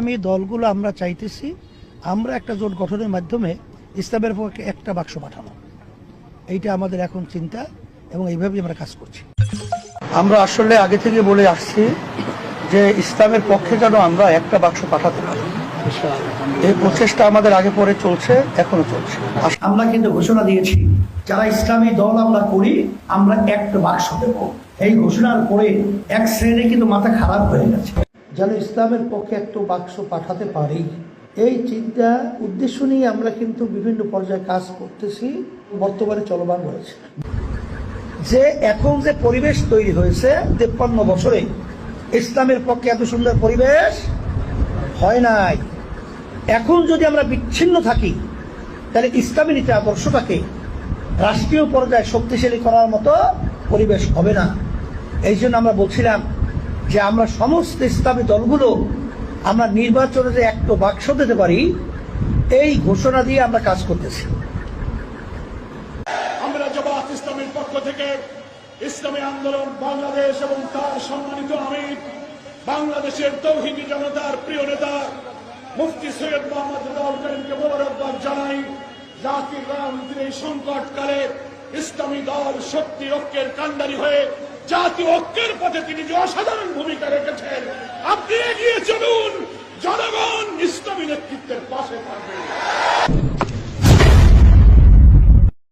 আমি দলগুলো আমরা চাইতেছি, আমরা একটা জোট গঠনের মাধ্যমে ইসলামের পক্ষে একটা বাক্স পাঠানো এইটা আমাদের এখন চিন্তা এবং এইভাবেই আমরা কাজ করছি। আমরা আসলে আগে থেকে বলে আসছি যে ইসলামের পক্ষে যেন আমরা একটা বাক্স পাঠাতে পারি। এই প্রচেষ্টা আমাদের আগে পরে চলছে, এখনও চলছে। আমরা কিন্তু ঘোষণা দিয়েছি, যারা ইসলামী দল আমরা করি, আমরা একটা বাক্স দেব। এই ঘোষণার পরে এক শ্রেণি কিন্তু মাথা খারাপ হয়ে গেছে। যেন ইসলামের পক্ষে একটু বাক্স পাঠাতে পারি। এই চিন্তা, উদ্দেশ্য নিয়ে আমরা কিন্তু বিভিন্ন পর্যায়ে কাজ করতেছি, বর্তমানে চলমান রয়েছে। যে এখন যে পরিবেশ তৈরি হয়েছে, তেপ্পান্ন বছরে, ইসলামের পক্ষে এত সুন্দর পরিবেশ হয় নাই। এখন যদি আমরা বিচ্ছিন্ন থাকি, তাহলে ইসলামী নীতি আদর্শটাকে রাষ্ট্রীয় পর্যায়ে শক্তিশালী করার মতো পরিবেশ হবে না। এই জন্য আমরা বলছিলাম যে আমরা সমস্ত ইসলামী দলগুলো আমরা নির্বাচনে যে একটু বাক্স দিতে পারি, এই ঘোষণা দিয়ে আমরা কাজ করতেছি। আমরা জবাত ইসলামের পক্ষ থেকে, ইসলামী আন্দোলন বাংলাদেশ এবং তার সম্মানিত আমির, বাংলাদেশের তৌহিদি জনতার প্রিয় নেতা, মুফতি সৈয়দ মোহাম্মদ করিমকে মোবারকবাদ জানাই, জাতির রাজনীতির এই সংকটকালে ইসলামী দল শক্তি ঐক্যের কান্ডারি হয়ে জাতীয় ঐক্যের পথে তিনি যে অসাধারণ ভূমিকা রেখেছেন, আপনি এগিয়ে চলুন, জনগণ ইসলামী নেতৃত্বের পাশে থাকবে।